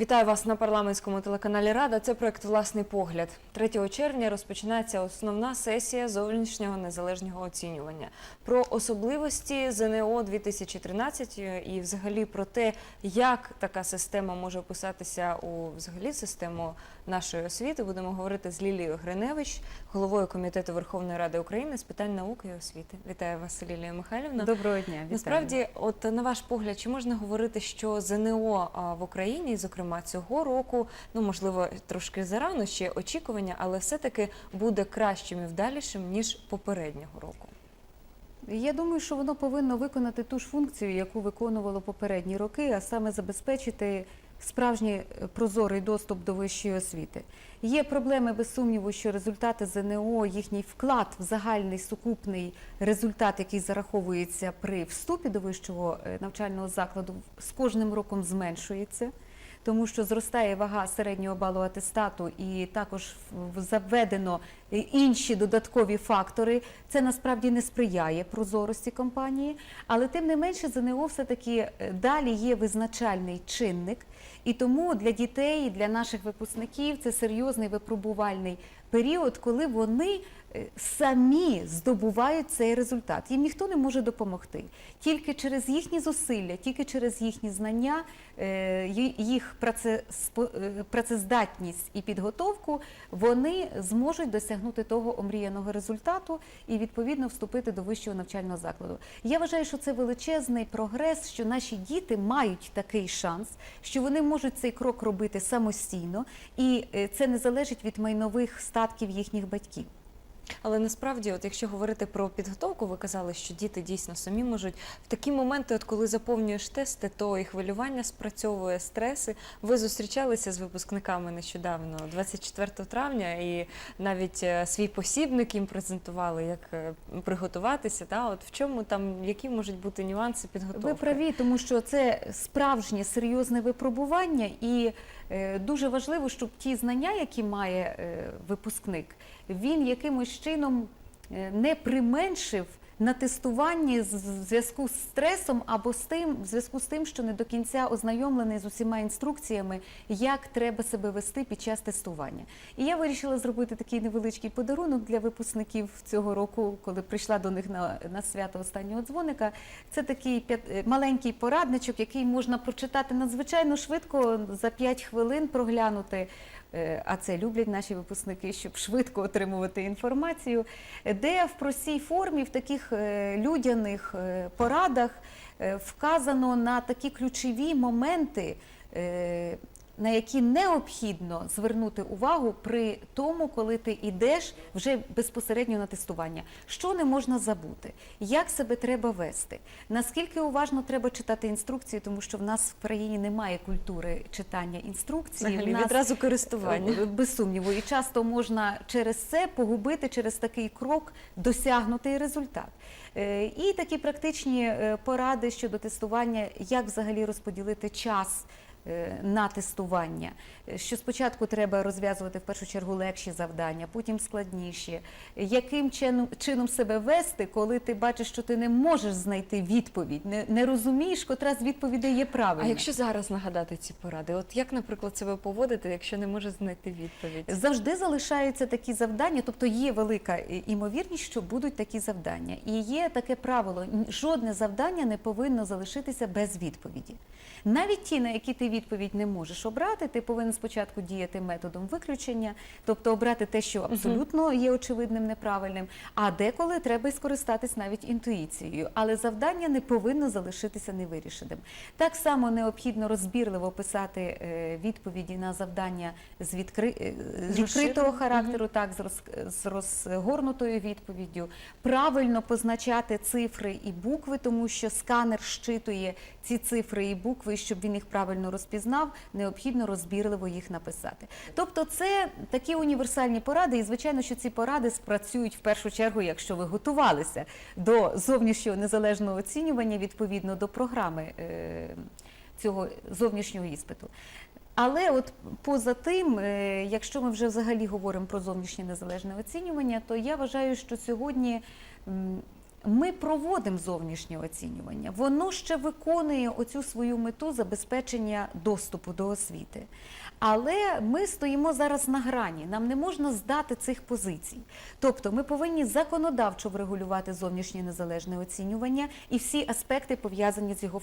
Вітаю вас на парламентському телеканалі Рада. Це проект Власний погляд. 3 червня розпочинається основна сесія зовнішнього незалежного оцінювання про особливості ЗНО 2013 і, взагалі, про те, як така система може описатися у взагалі систему нашої освіти. Будемо говорити з Лілією Гриневич, головою комітету Верховної Ради України з питань науки і освіти. Вітаю вас, Лілія Михайлівна. Доброго дня. Вітаю. Насправді, от на ваш погляд, чи можна говорити, що ЗНО в Україні, зокрема цього року, ну можливо, трошки зарано ще очікування, але все-таки буде кращим і вдалішим ніж попереднього року. я думаю, що воно повинно виконати ту ж функцію, яку виконувало попередні роки, а саме забезпечити справжній е, прозорий доступ до вищої освіти. Є проблеми без сумніву, що результати ЗНО, їхній вклад в загальний сукупний результат, який зараховується при вступі до вищого е, навчального закладу, з кожним роком зменшується. Тому що зростає вага середнього балу атестату і також заведено інші додаткові фактори. Це насправді не сприяє прозорості компанії, але тим не менше ЗНО все-таки е, далі є визначальний чинник, і тому для дітей, для наших випускників це серйозний випробувальний період, коли вони самі здобувають цей результат. Їм ніхто не може допомогти. Тільки через їхні зусилля, тільки через їхні знання, е, їх е, працездатність і підготовку, вони зможуть досягнути того омріяного результату і відповідно вступити до вищого навчального закладу. Я вважаю, що це величезний прогрес, що наші діти мають такий шанс, що вони можуть цей крок робити самостійно, і е, це не залежить від майнових статків їхніх батьків. Але насправді, от якщо говорити про підготовку, ви казали, що діти дійсно самі можуть в такі моменти, от коли заповнюєш тести, то і хвилювання спрацьовує стреси. Ви зустрічалися з випускниками нещодавно, 24 травня, і навіть е, свій посібник їм презентували, як е, приготуватися. Та от в чому там які можуть бути нюанси підготовки? Ви праві, тому що це справжнє серйозне випробування, і дуже важливо, щоб ті знання, які має е, випускник, він якимось чином е, не применшив на тестуванні в зв'язку з стресом або з тим, в зв'язку з тим, що не до кінця ознайомлений з усіма інструкціями, як треба себе вести під час тестування. І я вирішила зробити такий невеличкий подарунок для випускників цього року, коли прийшла до них на, на свято останнього дзвоника. Це такий е, маленький порадничок, який можна прочитати надзвичайно швидко за 5 хвилин проглянути. Е, А це люблять наші випускники, щоб швидко отримувати інформацію, де в простій формі, в таких е, людяних е, порадах е, вказано на такі ключові моменти, на які необхідно звернути увагу при тому, коли ти йдеш вже безпосередньо на тестування. Що не можна забути, як себе треба вести, наскільки уважно треба читати інструкції, тому що в нас в країні немає культури читання інструкцій. Взагалі в нас відразу користування. Е, Без сумніву. І часто можна через це погубити через такий крок досягнутий результат. Е, І такі практичні е, поради щодо тестування, як взагалі розподілити час. Е, На тестування, Е, що спочатку треба розв'язувати в першу чергу легші завдання, потім складніші. Яким чином, себе вести, коли ти бачиш, що ти не можеш знайти відповідь, не, не розумієш, котра з відповідей є А якщо зараз нагадати ці поради, от як, наприклад, себе поводити, якщо не може знайти відповідь? Завжди залишаються такі завдання, тобто є велика е, імовірність, що будуть такі завдання. І є таке правило: жодне завдання не повинно залишитися без відповіді. Навіть ті, на які ти відповідь не можеш обрати, ти повинен спочатку діяти методом виключення, тобто обрати те, що абсолютно є очевидним неправильним, а деколи треба й скористатись навіть інтуїцією. Але завдання не повинно залишитися невирішеним. Так само необхідно розбірливо писати е, відповіді на завдання з, відкри... е, відкритого характеру, так з, роз... з розгорнутою відповіддю, правильно позначати цифри і букви, тому що сканер щитує ці цифри і букви, щоб він їх правильно розпізнав, необхідно розбірливо їх написати. Тобто, це такі універсальні поради, і звичайно, що ці поради спрацюють в першу чергу, якщо ви готувалися до зовнішнього незалежного оцінювання відповідно до програми е, цього зовнішнього іспиту. Але от поза тим, е, якщо ми вже взагалі говоримо про зовнішнє незалежне оцінювання, то я вважаю, що сьогодні ми проводимо зовнішнє оцінювання. Воно ще виконує оцю свою мету забезпечення доступу до освіти. Але ми стоїмо зараз на грані. Нам не можна здати цих позицій. Тобто, ми повинні законодавчо врегулювати зовнішнє незалежне оцінювання і всі аспекти пов'язані з його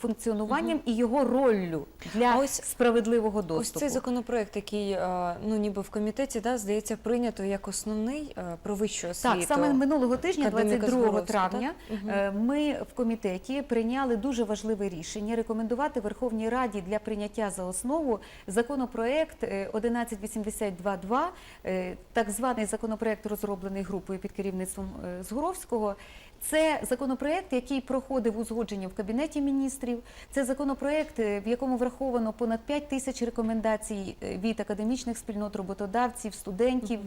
функціонуванням і його роллю для ось- справедливого доступу. Ось цей законопроект, який е, ну ніби в комітеті да, здається прийнято як основний е, про вищу освіту. Так, саме минулого тижня, Академіка 22 травня, е, ми в комітеті прийняли дуже важливе рішення рекомендувати Верховній Раді для прийняття за основу законопроект е, 1182.2, е, так званий законопроект, розроблений групою під керівництвом е, Згуровського. Це законопроект, який проходив узгодження в кабінеті міністрів. Це законопроект, е, в якому враховано понад 5 тисяч рекомендацій е, від академічних спільнот, роботодавців, студентів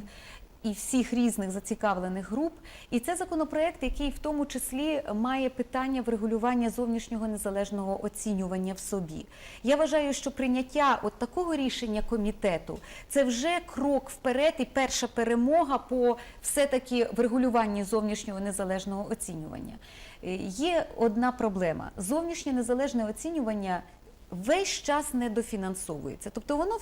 і всіх різних зацікавлених груп. І це законопроект, який в тому числі має питання врегулювання зовнішнього незалежного оцінювання в собі. Я вважаю, що прийняття от такого рішення комітету це вже крок вперед і перша перемога по все-таки врегулюванні зовнішнього незалежного оцінювання. Е, Є одна проблема: зовнішнє незалежне оцінювання. Весь час недофінансовується, тобто воно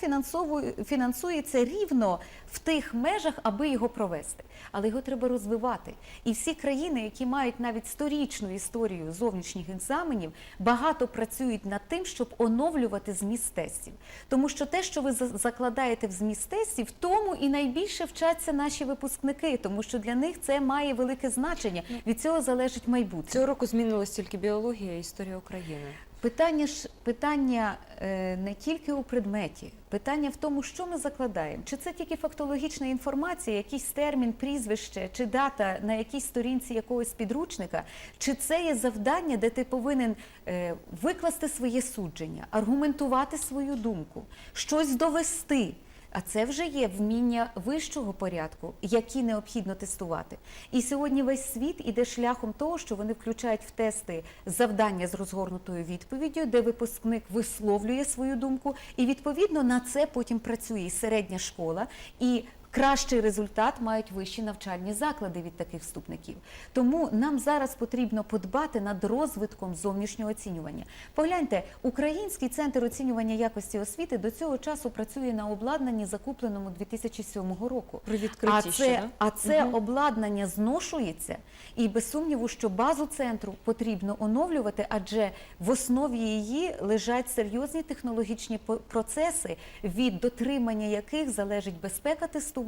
фінансується рівно в тих межах, аби його провести. Але його треба розвивати. І всі країни, які мають навіть сторічну історію зовнішніх екзаменів, багато працюють над тим, щоб оновлювати зміст тестів. Тому що те, що ви за- закладаєте в зміст тестів, тому і найбільше вчаться наші випускники, тому що для них це має велике значення. Від цього залежить майбутнє. Цього року змінилась тільки біологія і історія України. Питання ж питання е, не тільки у предметі, питання в тому, що ми закладаємо. Чи це тільки фактологічна інформація, якийсь термін, прізвище чи дата на якійсь сторінці якогось підручника, чи це є завдання, де ти повинен е, викласти своє судження, аргументувати свою думку, щось довести. А це вже є вміння вищого порядку, які необхідно тестувати. І сьогодні весь світ іде шляхом того, що вони включають в тести завдання з розгорнутою відповіддю, де випускник висловлює свою думку, і відповідно на це потім працює середня школа і. Кращий результат мають вищі навчальні заклади від таких вступників. Тому нам зараз потрібно подбати над розвитком зовнішнього оцінювання. Погляньте, Український центр оцінювання якості освіти до цього часу працює на обладнанні, закупленому 2007 року. При відкритті А ще, це, да? а це Мгм. обладнання зношується, і без сумніву, що базу центру потрібно оновлювати, адже в основі її лежать серйозні технологічні процеси, від дотримання яких залежить безпека тестування,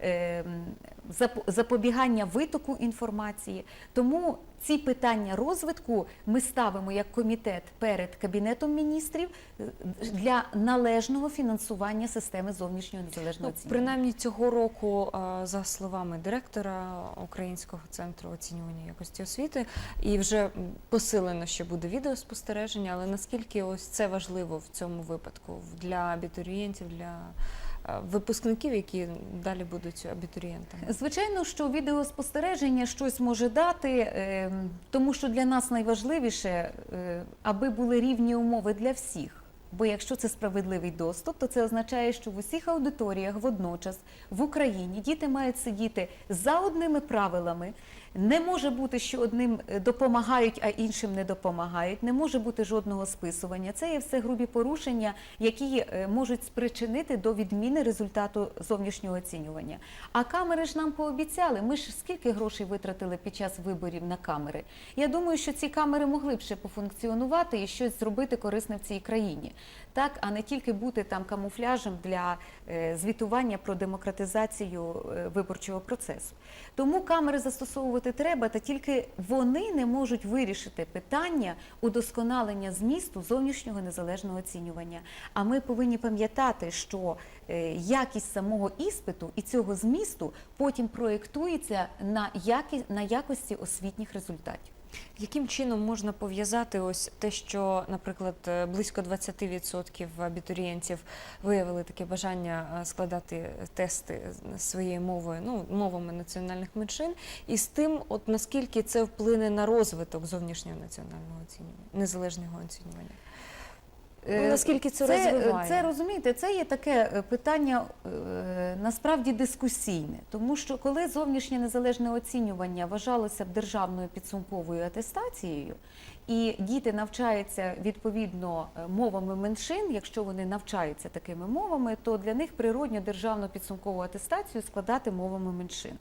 ем, запобігання витоку інформації. Тому ці питання розвитку ми ставимо як комітет перед кабінетом міністрів е, для належного фінансування системи зовнішнього незалежного Ну, оцінювання. принаймні цього року, за словами директора Українського центру оцінювання якості освіти, і вже посилено ще буде відеоспостереження. Але наскільки ось це важливо в цьому випадку для абітурієнтів, для випускників, які далі будуть абітурієнтами? Звичайно, що відеоспостереження щось може дати, ем, тому що для нас найважливіше, е, аби були рівні умови для всіх. Бо якщо це справедливий доступ, то це означає, що в усіх аудиторіях водночас в Україні діти мають сидіти за одними правилами. Не може бути, що одним е, допомагають, а іншим не допомагають. Не може бути жодного списування. Це є все грубі порушення, які е, можуть спричинити до відміни результату зовнішнього оцінювання. А камери ж нам пообіцяли. Ми ж скільки грошей витратили під час виборів на камери. Я думаю, що ці камери могли б ще пофункціонувати і щось зробити корисне в цій країні, так а не тільки бути там камуфляжем для е, звітування про демократизацію е, виборчого процесу. Тому камери застосовувати треба, та тільки вони не можуть вирішити питання удосконалення змісту зовнішнього незалежного оцінювання. А ми повинні пам'ятати, що е, якість самого іспиту і цього змісту потім проєктується на якості освітніх результатів. Яким чином можна пов'язати ось те, що, наприклад, е, близько 20% абітурієнтів виявили таке бажання е, складати тести своєю мовою, ну мовами національних меншин, і з тим, от наскільки це вплине на розвиток зовнішнього національного оцінювання, незалежного оцінювання? Е, Ну, наскільки це це, розвиває? це розумієте, це є таке е, питання е, насправді дискусійне, тому що коли зовнішнє незалежне оцінювання вважалося б державною підсумковою атестацією, і діти навчаються відповідно е, мовами меншин, якщо вони навчаються такими мовами, то для них природньо державну підсумкову атестацію складати мовами меншин.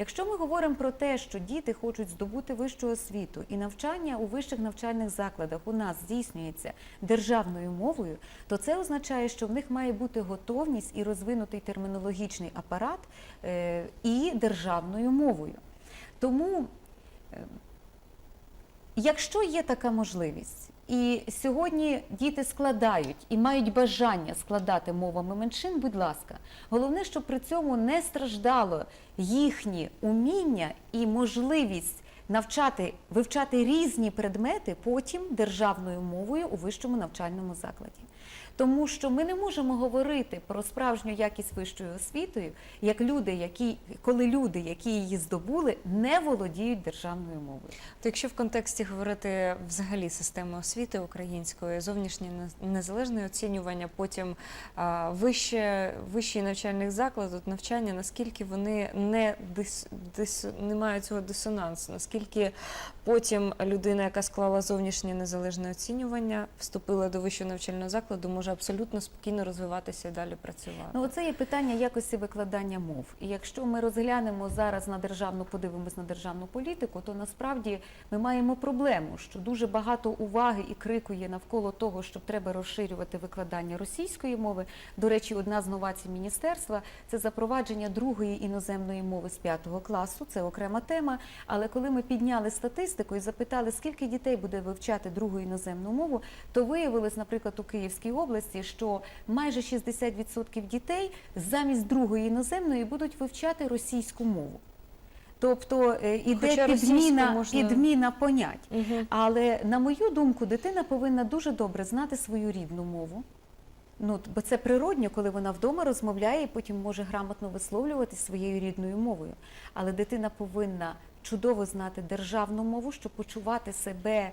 Якщо ми говоримо про те, що діти хочуть здобути вищу освіту і навчання у вищих навчальних закладах у нас здійснюється державною мовою, то це означає, що в них має бути готовність і розвинутий термінологічний апарат е, і державною мовою. Тому, е, якщо є така можливість, і сьогодні діти складають і мають бажання складати мовами меншин, будь ласка, головне, щоб при цьому не страждало їхні уміння і можливість навчати, вивчати різні предмети потім державною мовою у вищому навчальному закладі. Тому що ми не можемо говорити про справжню якість вищої освіти, як люди, які коли люди, які її здобули, не володіють державною мовою. То якщо в контексті говорити взагалі системи освіти української, зовнішнє незалежне оцінювання, потім вище, вищий навчальних заклад, навчання, наскільки вони не, дис, дис, не мають цього дисонансу, наскільки потім людина, яка склала зовнішнє незалежне оцінювання, вступила до вищого навчального закладу, може абсолютно спокійно розвиватися і далі працювати. Ну, оце є питання якості викладання мов. І якщо ми розглянемо зараз на державну, подивимось на державну політику, то насправді ми маємо проблему, що дуже багато уваги і крику є навколо того, що треба розширювати викладання російської мови. До речі, одна з новацій міністерства це запровадження другої іноземної мови з п'ятого класу. Це окрема тема. Але коли ми підняли статистику і запитали, скільки дітей буде вивчати другу іноземну мову, то виявилось, наприклад, у Київській області, що майже 60% дітей замість другої іноземної будуть вивчати російську мову. Тобто е, іде Хоча підміна, можна- підміна понять. Мгм. Але на мою думку, дитина повинна дуже добре знати свою рідну мову. Ну, бо це природньо, коли вона вдома розмовляє і потім може грамотно висловлюватися своєю рідною мовою. Але дитина повинна чудово знати державну мову, щоб почувати себе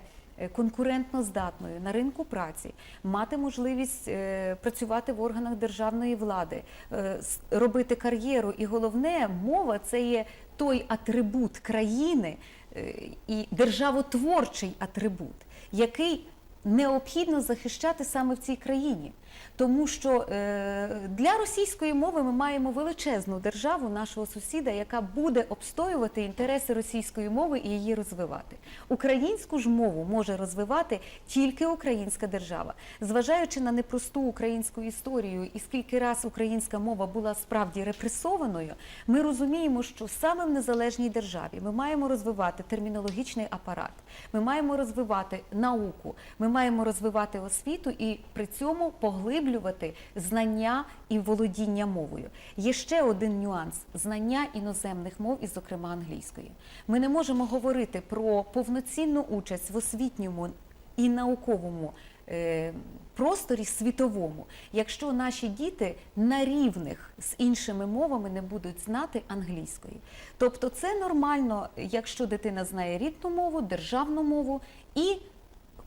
конкурентно здатною на ринку праці, мати можливість е, працювати в органах державної влади, е, робити кар'єру. І головне, мова це є той атрибут країни е, і державотворчий атрибут, який необхідно захищати саме в цій країні. Тому що е, для російської мови ми маємо величезну державу нашого сусіда, яка буде обстоювати інтереси російської мови і її розвивати. Українську ж мову може розвивати тільки українська держава. Зважаючи на непросту українську історію і скільки раз українська мова була справді репресованою, ми розуміємо, що саме в незалежній державі ми маємо розвивати термінологічний апарат, ми маємо розвивати науку, ми маємо розвивати освіту і при цьому поглиблювати знання і володіння мовою. Є ще один нюанс знання іноземних мов, і, зокрема, англійської. Ми не можемо говорити про повноцінну участь в освітньому і науковому е, просторі світовому, якщо наші діти на рівних з іншими мовами не будуть знати англійської. Тобто це нормально, якщо дитина знає рідну мову, державну мову і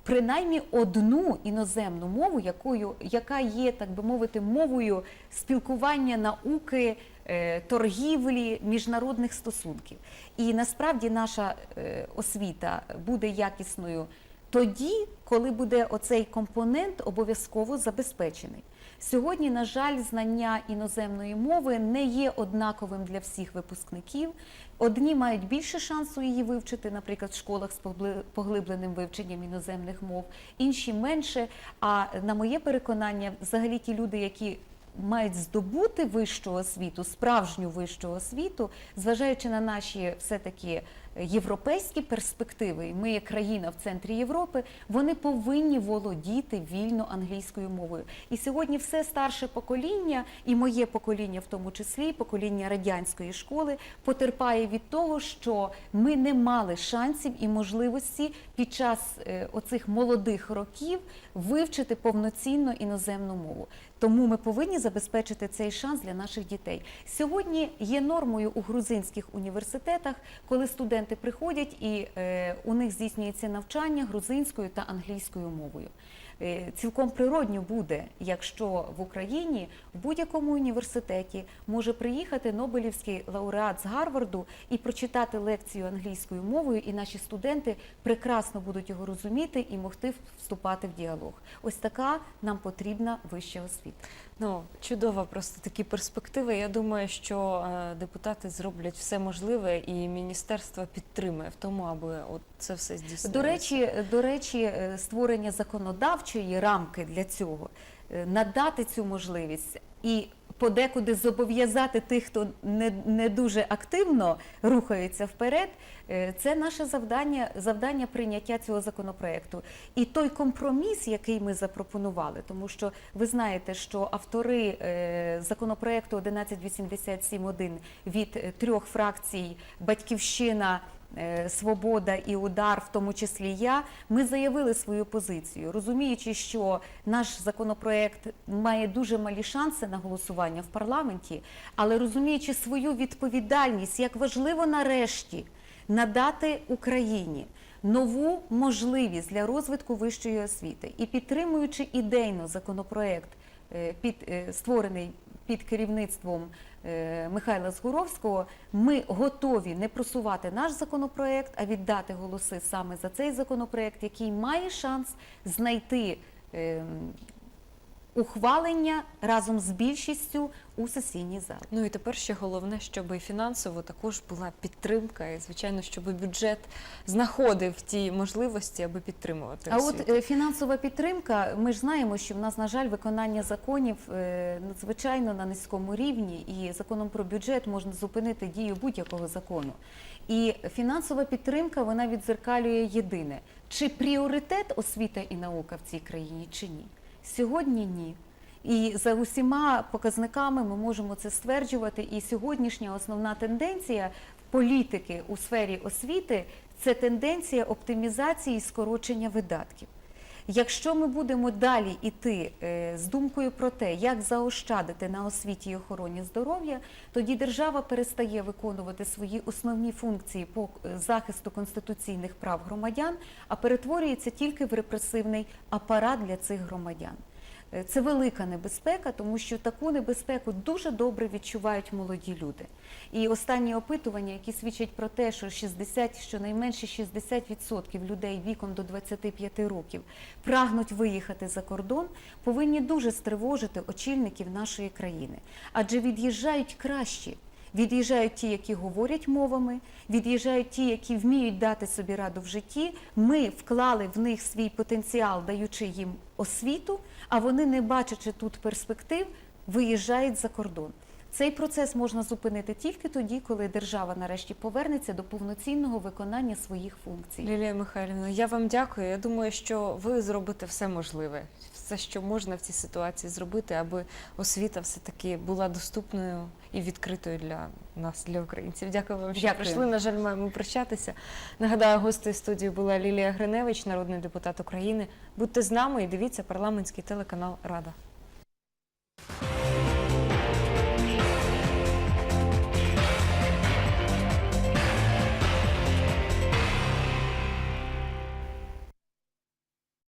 принаймні одну іноземну мову, якою, яка є, так би мовити, мовою спілкування науки, е, торгівлі, міжнародних стосунків. І насправді наша е, освіта буде якісною тоді, коли буде оцей компонент обов'язково забезпечений. Сьогодні, на жаль, знання іноземної мови не є однаковим для всіх випускників. Одні мають більше шансу її вивчити, наприклад, в школах з погли- поглибленим вивченням іноземних мов, інші менше. А на моє переконання, взагалі ті люди, які мають здобути вищу освіту, справжню вищу освіту, зважаючи на наші все-таки європейські перспективи, і ми є країна в центрі Європи, вони повинні володіти вільно англійською мовою. І сьогодні все старше покоління, і моє покоління, в тому числі, покоління радянської школи, потерпає від того, що ми не мали шансів і можливості під час е, оцих молодих років вивчити повноцінно іноземну мову. Тому ми повинні забезпечити цей шанс для наших дітей. Сьогодні є нормою у грузинських університетах, коли студенти приходять і е, у них здійснюється навчання грузинською та англійською мовою. Е, Цілком природньо буде, якщо в Україні в будь-якому університеті може приїхати Нобелівський лауреат з Гарварду і прочитати лекцію англійською мовою, і наші студенти прекрасно будуть його розуміти і могти вступати в діалог. Ось така нам потрібна вища освіта. Ну, чудова просто такі перспективи. Я думаю, що е, депутати зроблять все можливе і міністерство підтримує в тому, аби от це все здійснилося. До речі, до речі, е, створення законодавчої рамки для цього, е, надати цю можливість і подекуди зобов'язати тих, хто не, не дуже активно рухається вперед. е, Це наше завдання, завдання прийняття цього законопроекту. І той компроміс, який ми запропонували, тому що ви знаєте, що автори е, законопроекту 1187.1 від трьох фракцій Батьківщина. Е, Свобода і удар, в тому числі я, ми заявили свою позицію, розуміючи, що наш законопроект має дуже малі шанси на голосування в парламенті, але розуміючи свою відповідальність, як важливо нарешті надати Україні нову можливість для розвитку вищої освіти. І підтримуючи ідейно законопроект, е, під е, створений під керівництвом Михайла Згуровського, ми готові не просувати наш законопроект, а віддати голоси саме за цей законопроект, який має шанс знайти ем, ухвалення разом з більшістю у сесійній залі. Ну і тепер ще головне, щоб і фінансово також була підтримка, і звичайно, щоб бюджет знаходив ті можливості, аби підтримувати. А освіту. от е, фінансова підтримка, ми ж знаємо, що в нас, на жаль, виконання законів е, надзвичайно на низькому рівні, і законом про бюджет можна зупинити дію будь-якого закону. І фінансова підтримка вона відзеркалює єдине: чи пріоритет освіта і наука в цій країні, чи ні? Сьогодні ні. І за усіма показниками ми можемо це стверджувати. І сьогоднішня основна тенденція політики у сфері освіти це тенденція оптимізації і скорочення видатків. Якщо ми будемо далі йти е, з думкою про те, як заощадити на освіті і охороні здоров'я, тоді держава перестає виконувати свої основні функції по е, захисту конституційних прав громадян, а перетворюється тільки в репресивний апарат для цих громадян. Е, Це велика небезпека, тому що таку небезпеку дуже добре відчувають молоді люди. І останні опитування, які свідчать про те, що 60, щонайменше 60% людей віком до 25 років прагнуть виїхати за кордон, повинні дуже стривожити очільників нашої країни. Адже від'їжджають кращі. Від'їжджають ті, які говорять мовами, від'їжджають ті, які вміють дати собі раду в житті. Ми вклали в них свій потенціал, даючи їм освіту, а вони, не бачачи тут перспектив, виїжджають за кордон. Цей процес можна зупинити тільки тоді, коли держава нарешті повернеться до повноцінного виконання своїх функцій. Лілія Михайлівна, я вам дякую. Я думаю, що ви зробите все можливе, все, що можна в цій ситуації зробити, аби освіта все-таки була доступною і відкритою для нас, для українців. Дякую вам, що Дякую. прийшли. На жаль, маємо прощатися. Нагадаю, гостею студії була Лілія Гриневич, народний депутат України. Будьте з нами і дивіться парламентський телеканал Рада.